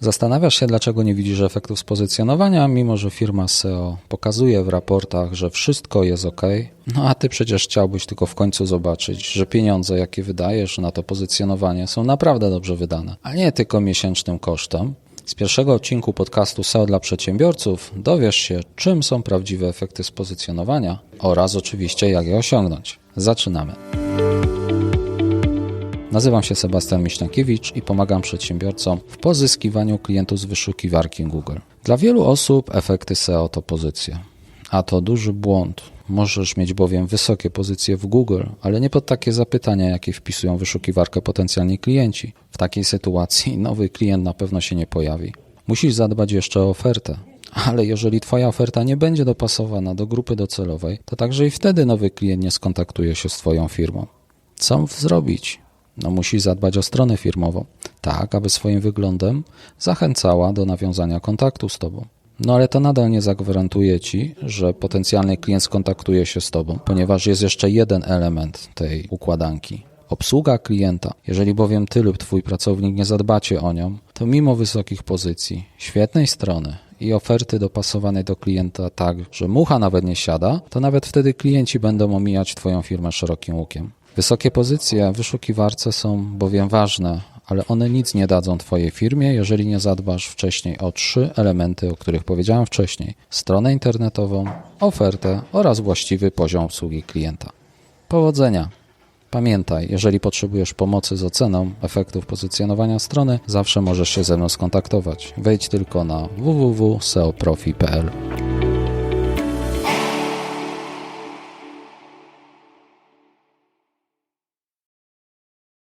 Zastanawiasz się, dlaczego nie widzisz efektów z pozycjonowania, mimo że firma SEO pokazuje w raportach, że wszystko jest ok. No a ty przecież chciałbyś tylko w końcu zobaczyć, że pieniądze, jakie wydajesz na to pozycjonowanie, są naprawdę dobrze wydane, a nie tylko miesięcznym kosztem. Z pierwszego odcinku podcastu SEO dla przedsiębiorców dowiesz się, czym są prawdziwe efekty z pozycjonowania oraz oczywiście jak je osiągnąć. Zaczynamy. Nazywam się Sebastian Miśniakiewicz i pomagam przedsiębiorcom w pozyskiwaniu klientów z wyszukiwarki Google. Dla wielu osób efekty SEO to pozycje, a to duży błąd. Możesz mieć bowiem wysokie pozycje w Google, ale nie pod takie zapytania, jakie wpisują w wyszukiwarkę potencjalni klienci. W takiej sytuacji nowy klient na pewno się nie pojawi. Musisz zadbać jeszcze o ofertę. Ale jeżeli Twoja oferta nie będzie dopasowana do grupy docelowej, to także i wtedy nowy klient nie skontaktuje się z Twoją firmą. Co zrobić? No, musi zadbać o stronę firmową, tak aby swoim wyglądem zachęcała do nawiązania kontaktu z Tobą. No ale to nadal nie zagwarantuje Ci, że potencjalny klient skontaktuje się z Tobą, ponieważ jest jeszcze jeden element tej układanki. Obsługa klienta. Jeżeli bowiem Ty lub Twój pracownik nie zadbacie o nią, to mimo wysokich pozycji, świetnej strony i oferty dopasowanej do klienta tak, że mucha nawet nie siada, to nawet wtedy klienci będą omijać Twoją firmę szerokim łukiem. Wysokie pozycje w wyszukiwarce są bowiem ważne, ale one nic nie dadzą Twojej firmie, jeżeli nie zadbasz wcześniej o trzy elementy, o których powiedziałem wcześniej: stronę internetową, ofertę oraz właściwy poziom obsługi klienta. Powodzenia! Pamiętaj, jeżeli potrzebujesz pomocy z oceną efektów pozycjonowania strony, zawsze możesz się ze mną skontaktować. Wejdź tylko na www.seoprofi.pl.